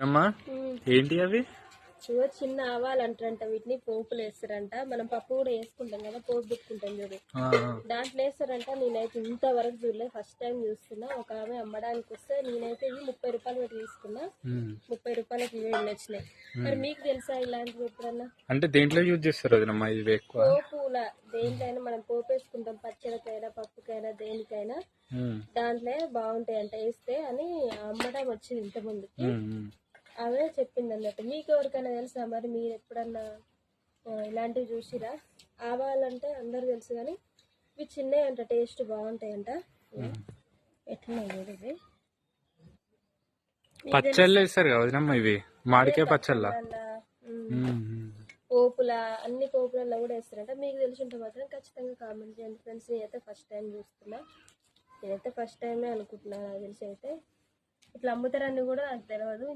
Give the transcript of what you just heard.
అమ్మా ఏంటి అవి? చూడు చిన్న ఆవాలు అంటారంట వీటిని పోపులు వేస్తారంట. మనం పప్పు కూడా వేసుకుంటాం కదా పోపు పెట్టుకుంటాం చూడు. దాంట్లో వేస్తారంట నేనైతే ఇంతవరకు చూడలేదు. ఫస్ట్ టైం చూస్తున్నా. ఒక ఆమె అమ్మడానికి వస్తే నేనైతే ఇవి ముప్పై రూపాయలు పెట్టి తీసుకున్నా. ముప్పై రూపాయలకి ఇవి వచ్చినాయి మరి మీకు తెలుసా ఇలాంటివి ఎప్పుడన్నా? అంటే దేంట్లో యూజ్ చేస్తారు ఇవి ఎక్కువ? పోపుల దేనికైనా మనం పోపు వేసుకుంటాం. పచ్చడికైనా పప్పుకైనా దేనికైనా. దాంట్లో బాగుంటాయి అంట వేస్తే అని అమ్మడం వచ్చింది ఇంతకుముందుకి. అవే చెప్పింది అన్నట్టు మీకు ఎవరికైనా తెలుసా మరి? మీరు ఎప్పుడన్నా ఇలాంటివి చూసిరా? ఆవాలంటే అందరు తెలుసు కానీ ఇవి చిన్నవి అంట టేస్ట్ బాగుంటాయంట. ఎట్లున్నాయి ఇవి? పచ్చళ్ళు వేస్తారు కదా వదినమ్మా ఇవి? మామిడికాయ పచ్చళ్ళ? పోపుల అన్ని పోపులలో కూడా వేస్తారంట. మీకు తెలిసి ఉంటే మాత్రం ఖచ్చితంగా కామెంట్ చేయండి ఫ్రెండ్స్. నేనైతే ఫస్ట్ టైం చూస్తున్నా. నేనైతే ఫస్ట్ టైమే అనుకుంటున్నా నాకు తెలిసి అయితే. ఇట్లా అమ్ముతారని కూడా నాకు తెలియదు